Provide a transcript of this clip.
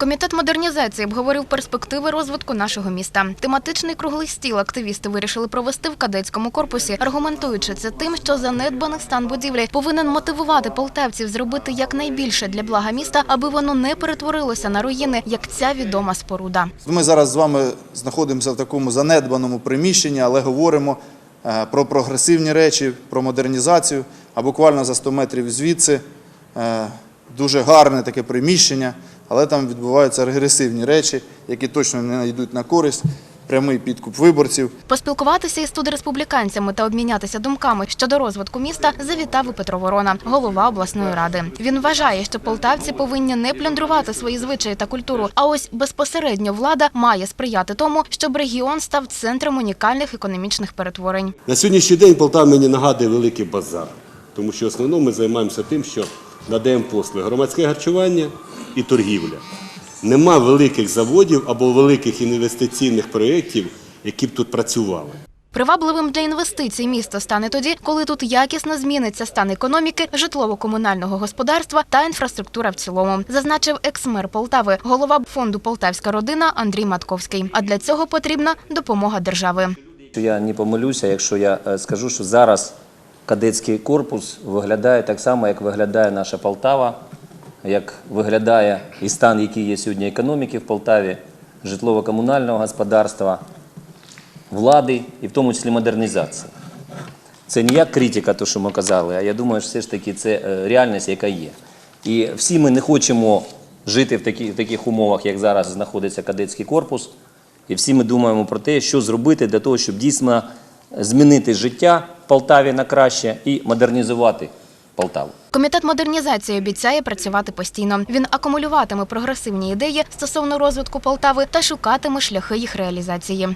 Комітет модернізації обговорив перспективи розвитку нашого міста. Тематичний круглий стіл активісти вирішили провести в кадетському корпусі, аргументуючи це тим, що занедбаний стан будівлі повинен мотивувати полтавців зробити якнайбільше для блага міста, аби воно не перетворилося на руїни, як ця відома споруда. Ми зараз з вами знаходимося в такому занедбаному приміщенні, але говоримо е, про прогресивні речі, про модернізацію. А буквально за 100 метрів звідси е, дуже гарне таке приміщення, але там відбуваються регресивні речі, які точно не йдуть на користь, прямий підкуп виборців. Поспілкуватися із студреспубліканцями та обмінятися думками щодо розвитку міста завітав і Петро Ворона, голова обласної ради. Він вважає, що полтавці повинні не плюндрувати свої звичаї та культуру. А ось безпосередньо влада має сприяти тому, щоб регіон став центром унікальних економічних перетворень. На сьогоднішній день Полтава мені нагадує великий базар, тому що в основному ми займаємося тим, що надаємо послуги громадське харчування і торгівля. Нема великих заводів або великих інвестиційних проєктів, які б тут працювали. Привабливим для інвестицій місто стане тоді, коли тут якісно зміниться стан економіки, житлово-комунального господарства та інфраструктура в цілому, зазначив екс-мер Полтави, голова фонду Полтавська родина Андрій Матковський. А для цього потрібна допомога держави. Я не помилюся, якщо я е, скажу, що зараз кадетський корпус виглядає так само, як виглядає наша Полтава, як виглядає і стан, який є сьогодні економіки в Полтаві, житлово-комунального господарства, влади і в тому числі модернізації. Це не як критика, то що ми казали, а я думаю, що все ж таки це е, реальність, яка є. І всі ми не хочемо жити в, такі, в таких умовах, як зараз знаходиться кадетський корпус. І всі ми думаємо про те, що зробити для того, щоб дійсно змінити життя Полтаві на краще і модернізувати Полтаву. Комітет модернізації обіцяє працювати постійно. Він акумулюватиме прогресивні ідеї стосовно розвитку Полтави та шукатиме шляхи їх реалізації.